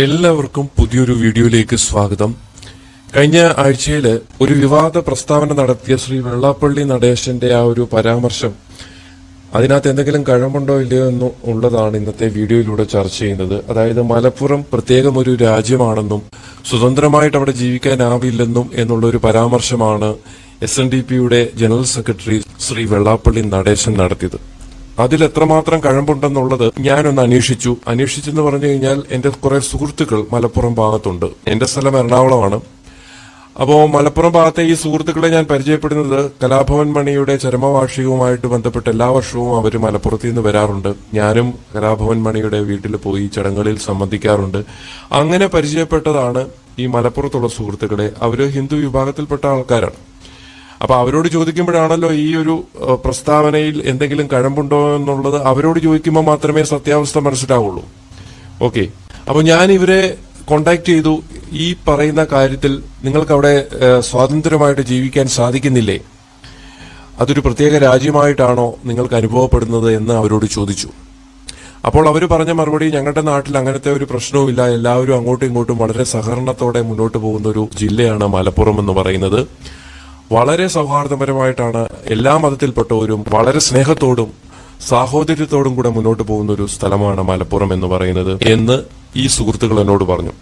എല്ലാവർക്കും പുതിയൊരു വീഡിയോയിലേക്ക് സ്വാഗതം. കഴിഞ്ഞ ആഴ്ചയിൽ ഒരു വിവാദ പ്രസ്താവന നടത്തിയ ശ്രീ വെള്ളാപ്പള്ളി നടേശന്റെ ആ ഒരു പരാമർശം അതിനകത്ത് എന്തെങ്കിലും കഴമ്പുണ്ടോ ഇല്ലയോ എന്ന് ഉള്ളതാണ് ഇന്നത്തെ വീഡിയോയിലൂടെ ചർച്ച ചെയ്യുന്നത്. അതായത് മലപ്പുറം പ്രത്യേകം ഒരു രാജ്യമാണെന്നും സ്വതന്ത്രമായിട്ട് അവിടെ ജീവിക്കാനാവില്ലെന്നും എന്നുള്ള ഒരു പരാമർശമാണ് എസ് എൻ ഡി പിയുടെ ജനറൽ സെക്രട്ടറി ശ്രീ വെള്ളാപ്പള്ളി നടേശൻ നടത്തിയത്. അതിൽ എത്രമാത്രം കഴമ്പുണ്ടെന്നുള്ളത് ഞാനൊന്ന് അന്വേഷിച്ചു. അന്വേഷിച്ചെന്ന് പറഞ്ഞു കഴിഞ്ഞാൽ എന്റെ കുറെ സുഹൃത്തുക്കൾ മലപ്പുറം ഭാഗത്തുണ്ട്. എന്റെ സ്ഥലം എറണാകുളമാണ്. അപ്പോ മലപ്പുറം ഭാഗത്തെ ഈ സുഹൃത്തുക്കളെ ഞാൻ പരിചയപ്പെടുന്നത് കലാഭവൻ മണിയുടെ ചരമവാർഷികവുമായിട്ട് ബന്ധപ്പെട്ട് എല്ലാ വർഷവും അവർ മലപ്പുറത്ത് നിന്ന് വരാറുണ്ട്. ഞാനും കലാഭവൻ മണിയുടെ വീട്ടിൽ പോയി ചടങ്ങുകളിൽ സംബന്ധിക്കാറുണ്ട്. അങ്ങനെ പരിചയപ്പെട്ടതാണ് ഈ മലപ്പുറത്തുള്ള സുഹൃത്തുക്കളെ. അവർ ഹിന്ദു വിഭാഗത്തിൽപ്പെട്ട ആൾക്കാരാണ്. അപ്പൊ അവരോട് ചോദിക്കുമ്പോഴാണല്ലോ ഈ ഒരു പ്രസ്താവനയിൽ എന്തെങ്കിലും കഴമ്പുണ്ടോ എന്നുള്ളത് അവരോട് ചോദിക്കുമ്പോൾ മാത്രമേ സത്യാവസ്ഥ മനസ്സിലാവുള്ളൂ. ഓക്കെ. അപ്പൊ ഞാൻ ഇവരെ കോണ്ടാക്ട് ചെയ്തു. ഈ പറയുന്ന കാര്യത്തിൽ നിങ്ങൾക്ക് അവിടെ സ്വാതന്ത്ര്യമായിട്ട് ജീവിക്കാൻ സാധിക്കുന്നില്ലേ? അതൊരു പ്രത്യേക രാജ്യമായിട്ടാണോ നിങ്ങൾക്ക് അനുഭവപ്പെടുന്നത് എന്ന് അവരോട് ചോദിച്ചു. അപ്പോൾ അവർ പറഞ്ഞ മറുപടി ഞങ്ങളുടെ നാട്ടിൽ അങ്ങനത്തെ ഒരു പ്രശ്നവുമില്ല. എല്ലാവരും അങ്ങോട്ടും ഇങ്ങോട്ടും വളരെ സഹകരണത്തോടെ മുന്നോട്ട് പോകുന്ന ഒരു ജില്ലയാണ് മലപ്പുറം എന്ന് പറയുന്നത്. വളരെ സൗഹാർദ്ദപരമായിട്ടാണ് എല്ലാ മതത്തിൽപ്പെട്ടവരും വളരെ സ്നേഹത്തോടും സാഹോദര്യത്തോടും കൂടെ മുന്നോട്ട് പോകുന്ന ഒരു സ്ഥലമാണ് മലപ്പുറം എന്ന് പറയുന്നത് എന്ന് ഈ സുഹൃത്തുക്കൾ എന്നോട് പറഞ്ഞു.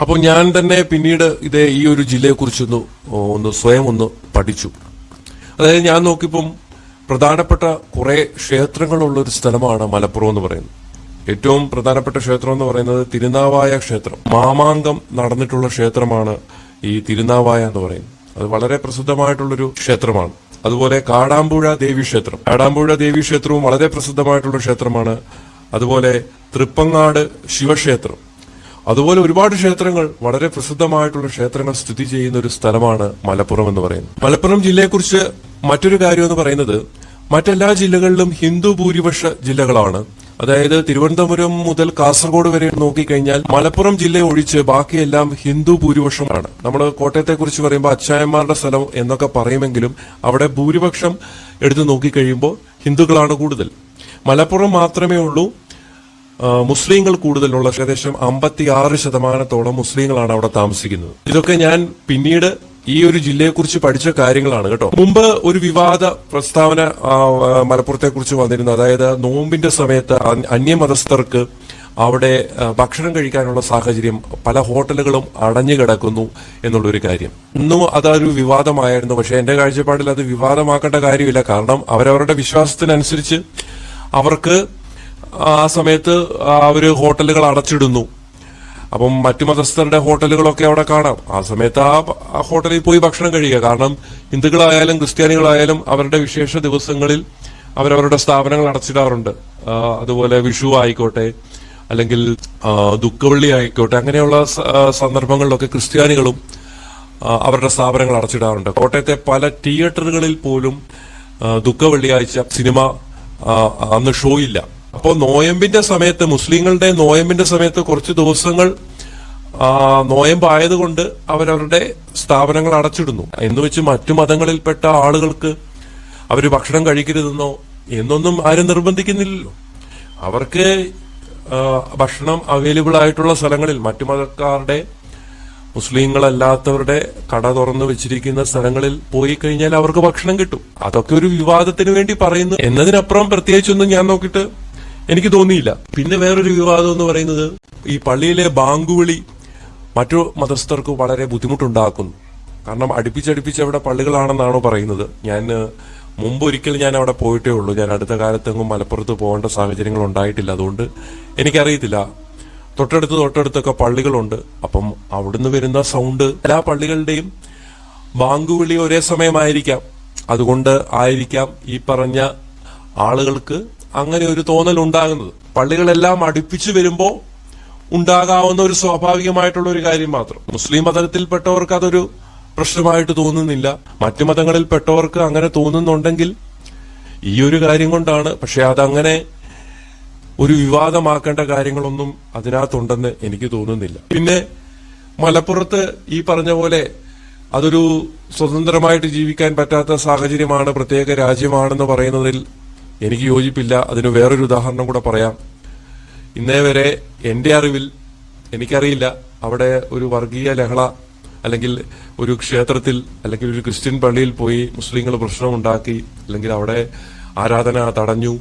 അപ്പോൾ ഞാൻ തന്നെ പിന്നീട് ഇതേ ഈ ഒരു ജില്ലയെക്കുറിച്ചൊന്ന് ഒന്ന് സ്വയം ഒന്ന് പഠിച്ചു. അതായത് ഞാൻ നോക്കിയപ്പം പ്രധാനപ്പെട്ട കുറെ ക്ഷേത്രങ്ങളുള്ള ഒരു സ്ഥലമാണ് മലപ്പുറം എന്ന് പറയുന്നത്. ഏറ്റവും പ്രധാനപ്പെട്ട ക്ഷേത്രം എന്ന് പറയുന്നത് തിരുനാവായ ക്ഷേത്രം. മാമാങ്കം നടന്നിട്ടുള്ള ക്ഷേത്രമാണ് ഈ തിരുനാവായ എന്ന് പറയുന്നത്. അത് വളരെ പ്രസിദ്ധമായിട്ടുള്ളൊരു ക്ഷേത്രമാണ്. അതുപോലെ കാടാമ്പുഴ ദേവി ക്ഷേത്രം. കാടാമ്പുഴ ദേവി ക്ഷേത്രവും വളരെ പ്രസിദ്ധമായിട്ടുള്ള ക്ഷേത്രമാണ്. അതുപോലെ തൃപ്പങ്ങാട് ശിവക്ഷേത്രം. അതുപോലെ ഒരുപാട് ക്ഷേത്രങ്ങൾ വളരെ പ്രസിദ്ധമായിട്ടുള്ള ക്ഷേത്രങ്ങൾ സ്ഥിതി ചെയ്യുന്ന ഒരു സ്ഥലമാണ് മലപ്പുറം എന്ന് പറയുന്നത്. മലപ്പുറം ജില്ലയെക്കുറിച്ച് മറ്റൊരു കാര്യം എന്ന് പറയുന്നത് മറ്റെല്ലാ ജില്ലകളിലും ഹിന്ദു ഭൂരിപക്ഷ ജില്ലകളാണ്. അതായത് തിരുവനന്തപുരം മുതൽ കാസർഗോഡ് വരെ നോക്കിക്കഴിഞ്ഞാൽ മലപ്പുറം ജില്ല ഒഴിച്ച് ബാക്കിയെല്ലാം ഹിന്ദു ഭൂരിപക്ഷമാണ്. നമ്മൾ കോട്ടയത്തെ കുറിച്ച് പറയുമ്പോൾ അച്ചായന്മാരുടെ സ്ഥലം എന്നൊക്കെ പറയുമെങ്കിലും അവിടെ ഭൂരിപക്ഷം എടുത്തു നോക്കിക്കഴിയുമ്പോൾ ഹിന്ദുക്കളാണ് കൂടുതൽ. മലപ്പുറം മാത്രമേ ഉള്ളൂ. മുസ്ലിങ്ങൾ കൂടുതലുള്ള ഏകദേശം അമ്പത്തി ആറ് ശതമാനത്തോളം മുസ്ലിങ്ങളാണ് അവിടെ താമസിക്കുന്നത്. ഇതൊക്കെ ഞാൻ പിന്നീട് ഈ ഒരു ജില്ലയെക്കുറിച്ച് പഠിച്ച കാര്യങ്ങളാണ് കേട്ടോ. മുമ്പ് ഒരു വിവാദ പ്രസ്താവന മലപ്പുറത്തെ കുറിച്ച് വന്നിരുന്നു അതായത് നോമ്പിന്റെ സമയത്ത് അന്യ- അന്യമതസ്ഥർക്ക് അവിടെ ഭക്ഷണം കഴിക്കാനുള്ള സാഹചര്യം പല ഹോട്ടലുകളും അടഞ്ഞു കിടക്കുന്നു എന്നുള്ളൊരു കാര്യം. ഇന്നും അതൊരു വിവാദമായിരുന്നു. പക്ഷെ എന്റെ കാഴ്ചപ്പാടിൽ അത് വിവാദമാക്കേണ്ട കാര്യമില്ല. കാരണം അവരവരുടെ വിശ്വാസത്തിനനുസരിച്ച് അവർക്ക് ആ സമയത്ത് അവർ ഹോട്ടലുകൾ അടച്ചിടുന്നു. അപ്പം മറ്റു മതസ്ഥരുടെ ഹോട്ടലുകളൊക്കെ അവിടെ കാണാം. ആ സമയത്ത് ആ ഹോട്ടലിൽ പോയി ഭക്ഷണം കഴിയുക. കാരണം ഹിന്ദുക്കളായാലും ക്രിസ്ത്യാനികളായാലും അവരുടെ വിശേഷ ദിവസങ്ങളിൽ അവരവരുടെ സ്ഥാപനങ്ങൾ അടച്ചിടാറുണ്ട്. അതുപോലെ വിഷു ആയിക്കോട്ടെ അല്ലെങ്കിൽ ദുഃഖവള്ളി ആയിക്കോട്ടെ അങ്ങനെയുള്ള സന്ദർഭങ്ങളിലൊക്കെ ക്രിസ്ത്യാനികളും അവരുടെ സ്ഥാപനങ്ങൾ അടച്ചിടാറുണ്ട്. കോട്ടയത്തെ പല തിയേറ്ററുകളിൽ പോലും ദുഃഖ വെള്ളിയാഴ്ച സിനിമ അന്ന് ഷോ ഇല്ല അപ്പോൾ നോയമ്പിന്റെ സമയത്ത് മുസ്ലിങ്ങളുടെ നോയമ്പിന്റെ സമയത്ത് കുറച്ച് ദിവസങ്ങൾ നോയമ്പായതുകൊണ്ട് അവരവരുടെ സ്ഥാപനങ്ങൾ അടച്ചിടുന്നു. എന്ന് വെച്ച് മറ്റു മതങ്ങളിൽപ്പെട്ട ആളുകൾക്ക് അവർ ഭക്ഷണം കഴിക്കരുതെന്നോ എന്നൊന്നും ആരും നിർബന്ധിക്കുന്നില്ലല്ലോ. അവർക്ക് ഭക്ഷണം അവൈലബിൾ ആയിട്ടുള്ള സ്ഥലങ്ങളിൽ മറ്റു മതക്കാരുടെ മുസ്ലിങ്ങളല്ലാത്തവരുടെ കട തുറന്നു വെച്ചിരിക്കുന്ന സ്ഥലങ്ങളിൽ പോയി കഴിഞ്ഞാൽ അവർക്ക് ഭക്ഷണം കിട്ടും. അതൊക്കെ ഒരു വിവാദത്തിന് വേണ്ടി പറയുന്നു. എന്നതിനപ്പുറം പ്രത്യേകിച്ചൊന്നും ഞാൻ നോക്കിയിട്ട് എനിക്ക് തോന്നിയില്ല. പിന്നെ വേറൊരു വിവാദം എന്ന് പറയുന്നത് ഈ പള്ളിയിലെ ബാങ്കുവിളി മറ്റു മതസ്ഥർക്ക് വളരെ ബുദ്ധിമുട്ടുണ്ടാക്കുന്നു. കാരണം അടുപ്പിച്ചടുപ്പിച്ച് അവിടെ പള്ളികളാണെന്നാണോ പറയുന്നത്. ഞാൻ മുമ്പ് ഒരിക്കൽ ഞാൻ അവിടെ പോയിട്ടേ ഉള്ളൂ. ഞാൻ അടുത്ത കാലത്തെങ്ങും മലപ്പുറത്ത് പോകേണ്ട സാഹചര്യങ്ങൾ ഉണ്ടായിട്ടില്ല. അതുകൊണ്ട് എനിക്കറിയത്തില്ല. തൊട്ടടുത്ത് തൊട്ടടുത്തൊക്കെ പള്ളികളുണ്ട്. അപ്പം അവിടുന്ന് വരുന്ന സൗണ്ട് എല്ലാ പള്ളികളുടെയും ബാങ്കുവിളി ഒരേ സമയമായിരിക്കാം. അതുകൊണ്ട് ആയിരിക്കാം ഈ പറഞ്ഞ ആളുകൾക്ക് അങ്ങനെ ഒരു തോന്നൽ ഉണ്ടാകുന്നത് പള്ളികളെല്ലാം അടുപ്പിച്ചു വരുമ്പോ ഉണ്ടാകാവുന്ന ഒരു സ്വാഭാവികമായിട്ടുള്ള ഒരു കാര്യം മാത്രം. മുസ്ലിം മതത്തിൽപ്പെട്ടവർക്ക് അതൊരു പ്രശ്നമായിട്ട് തോന്നുന്നില്ല. മറ്റു മതങ്ങളിൽപ്പെട്ടവർക്ക് അങ്ങനെ തോന്നുന്നുണ്ടെങ്കിൽ ഈ ഒരു കാര്യം കൊണ്ടാണ്. പക്ഷെ അതങ്ങനെ ഒരു വിവാദമാക്കേണ്ട കാര്യങ്ങളൊന്നും അതിനകത്തുണ്ടെന്ന് എനിക്ക് തോന്നുന്നില്ല. പിന്നെ മലപ്പുറത്ത് ഈ പറഞ്ഞ പോലെ അതൊരു സ്വതന്ത്രമായിട്ട് ജീവിക്കാൻ പറ്റാത്ത സാഹചര്യമാണ് പ്രത്യേക രാജ്യമാണെന്ന് പറയുന്നതിൽ എനിക്ക് യോജിപ്പില്ല. അതിന് വേറൊരു ഉദാഹരണം കൂടെ പറയാം. ഇന്നേ വരെ എന്റെ അറിവിൽ എനിക്കറിയില്ല. അവിടെ ഒരു വർഗീയ ലഹള അല്ലെങ്കിൽ ഒരു ക്ഷേത്രത്തിൽ അല്ലെങ്കിൽ ഒരു ക്രിസ്ത്യൻ പള്ളിയിൽ പോയി മുസ്ലിങ്ങൾ പ്രശ്നമുണ്ടാക്കി അല്ലെങ്കിൽ അവിടെ ആരാധന തടഞ്ഞു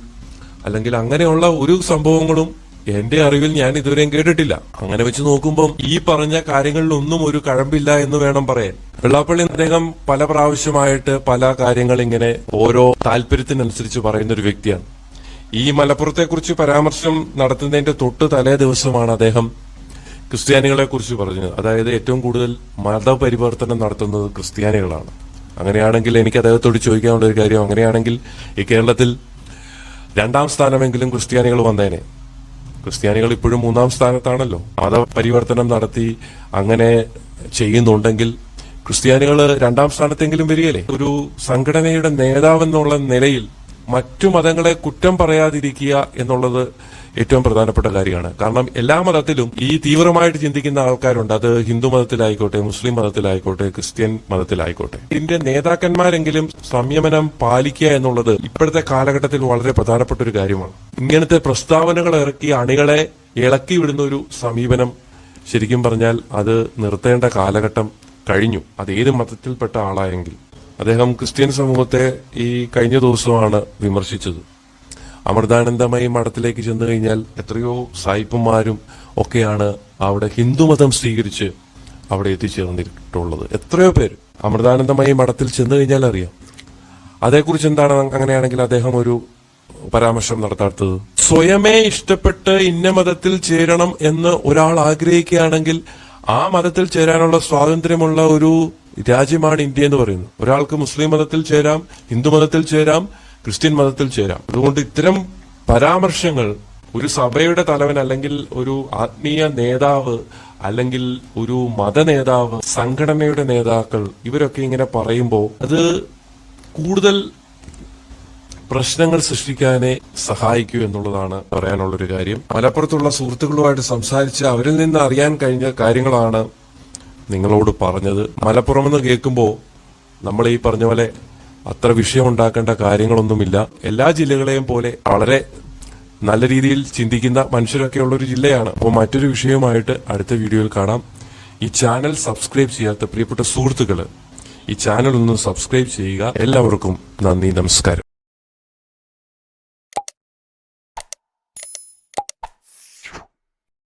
അല്ലെങ്കിൽ അങ്ങനെയുള്ള ഒരു സംഭവങ്ങളും എന്റെ അറിവിൽ ഞാൻ ഇതുവരെയും കേട്ടിട്ടില്ല. അങ്ങനെ വെച്ച് നോക്കുമ്പോൾ ഈ പറഞ്ഞ കാര്യങ്ങളിലൊന്നും ഒരു കഴമ്പില്ല എന്ന് വേണം പറയാൻ. വെള്ളാപ്പള്ളി അദ്ദേഹം പല പ്രാവശ്യമായിട്ട് പല കാര്യങ്ങൾ ഇങ്ങനെ ഓരോ താല്പര്യത്തിനനുസരിച്ച് പറയുന്ന ഒരു വ്യക്തിയാണ്. ഈ മലപ്പുറത്തെ കുറിച്ച് പരാമർശം നടത്തുന്നതിന്റെ തൊട്ട് തലേ ദിവസമാണ് അദ്ദേഹം ക്രിസ്ത്യാനികളെ കുറിച്ച് പറഞ്ഞത്. അതായത് ഏറ്റവും കൂടുതൽ മതപരിവർത്തനം നടത്തുന്നത് ക്രിസ്ത്യാനികളാണ്. അങ്ങനെയാണെങ്കിൽ എനിക്ക് അദ്ദേഹത്തോട് ചോദിക്കാനുള്ള ഒരു കാര്യം അങ്ങനെയാണെങ്കിൽ ഈ കേരളത്തിൽ രണ്ടാം സ്ഥാനമെങ്കിലും ക്രിസ്ത്യാനികൾ വന്നേനെ. ക്രിസ്ത്യാനികൾ ഇപ്പോഴും മൂന്നാം സ്ഥാനത്താണല്ലോ. മതപരിവർത്തനം നടത്തി അങ്ങനെ ചെയ്യുന്നുണ്ടെങ്കിൽ ക്രിസ്ത്യാനികൾ രണ്ടാം സ്ഥാനത്തെങ്കിലും വരികയില്ലേ? ഒരു സംഘടനയുടെ നേതാവെന്നുള്ള നിലയിൽ മറ്റു മതങ്ങളെ കുറ്റം പറയാതിരിക്കുക എന്നുള്ളത് ഏറ്റവും പ്രധാനപ്പെട്ട കാര്യമാണ്. കാരണം എല്ലാ മതത്തിലും ഈ തീവ്രമായിട്ട് ചിന്തിക്കുന്ന ആൾക്കാരുണ്ട്. അത് ഹിന്ദു മതത്തിലായിക്കോട്ടെ മുസ്ലിം മതത്തിലായിക്കോട്ടെ ക്രിസ്ത്യൻ മതത്തിലായിക്കോട്ടെ. ഇതിന്റെ നേതാക്കന്മാരെങ്കിലും സംയമനം പാലിക്കുക എന്നുള്ളത് ഇപ്പോഴത്തെ കാലഘട്ടത്തിൽ വളരെ പ്രധാനപ്പെട്ട ഒരു കാര്യമാണ്. ഇങ്ങനത്തെ പ്രസ്താവനകൾ ഇറക്കി അണികളെ ഇളക്കി വിടുന്ന ഒരു സമീപനം ശരിക്കും പറഞ്ഞാൽ അത് നിർത്തേണ്ട കാലഘട്ടം കഴിഞ്ഞു. അത് ഏത് മതത്തിൽപ്പെട്ട ആളായെങ്കിൽ. അദ്ദേഹം ക്രിസ്ത്യൻ സമൂഹത്തെ ഈ കഴിഞ്ഞ ദിവസമാണ് വിമർശിച്ചത്. അമൃതാനന്ദമയി മഠത്തിലേക്ക് ചെന്നു കഴിഞ്ഞാൽ എത്രയോ സായിപ്പന്മാരും ഒക്കെയാണ് അവിടെ ഹിന്ദുമതം സ്വീകരിച്ച് അവിടെ എത്തിച്ചേർന്നിട്ടുള്ളത്. എത്രയോ പേര് അമൃതാനന്ദമയി മഠത്തിൽ ചെന്നു കഴിഞ്ഞാൽ അറിയാം. അതേക്കുറിച്ച് എന്താണ് അങ്ങനെയാണെങ്കിൽ അദ്ദേഹം ഒരു പരാമർശം നടത്താത്തത്? സ്വയമേ ഇഷ്ടപ്പെട്ട് ഇന്ന മതത്തിൽ ചേരണം എന്ന് ഒരാൾ ആഗ്രഹിക്കുകയാണെങ്കിൽ ആ മതത്തിൽ ചേരാനുള്ള സ്വാതന്ത്ര്യമുള്ള ഒരു രാജ്യമാണ് ഇന്ത്യ എന്ന് പറയുന്നത് ഒരാൾക്ക് മുസ്ലിം മതത്തിൽ ചേരാം ഹിന്ദു മതത്തിൽ ചേരാം ക്രിസ്ത്യൻ മതത്തിൽ ചേരാം. അതുകൊണ്ട് ഇത്തരം പരാമർശങ്ങൾ ഒരു സഭയുടെ തലവൻ അല്ലെങ്കിൽ ഒരു ആത്മീയ നേതാവ് അല്ലെങ്കിൽ ഒരു മത നേതാവ് സംഘടനയുടെ നേതാക്കൾ ഇവരൊക്കെ ഇങ്ങനെ പറയുമ്പോൾ അത് കൂടുതൽ പ്രശ്നങ്ങൾ സൃഷ്ടിക്കാനേ സഹായിക്കൂ എന്നുള്ളതാണ് പറയാനുള്ളൊരു കാര്യം. മലപ്പുറത്തുള്ള സുഹൃത്തുക്കളുമായിട്ട് സംസാരിച്ച് അവരിൽ നിന്ന് അറിയാൻ കഴിഞ്ഞ കാര്യങ്ങളാണ് നിങ്ങളോട് പറഞ്ഞത്. മലപ്പുറം എന്ന് കേൾക്കുമ്പോൾ നമ്മൾ ഈ പറഞ്ഞ പോലെ അത്ര വിഷയമുണ്ടാക്കേണ്ട കാര്യങ്ങളൊന്നുമില്ല. എല്ലാ ജില്ലകളെയും പോലെ വളരെ നല്ല രീതിയിൽ ചിന്തിക്കുന്ന മനുഷ്യരൊക്കെ ഉള്ള ഒരു ജില്ലയാണ്. അപ്പോൾ മറ്റൊരു വിഷയവുമായിട്ട് അടുത്ത വീഡിയോയിൽ കാണാം. ഈ ചാനൽ സബ്സ്ക്രൈബ് ചെയ്യാത്ത പ്രിയപ്പെട്ട സുഹൃത്തുക്കൾ ഈ ചാനൽ ഒന്ന് സബ്സ്ക്രൈബ് ചെയ്യുക. എല്ലാവർക്കും നന്ദി നമസ്കാരം.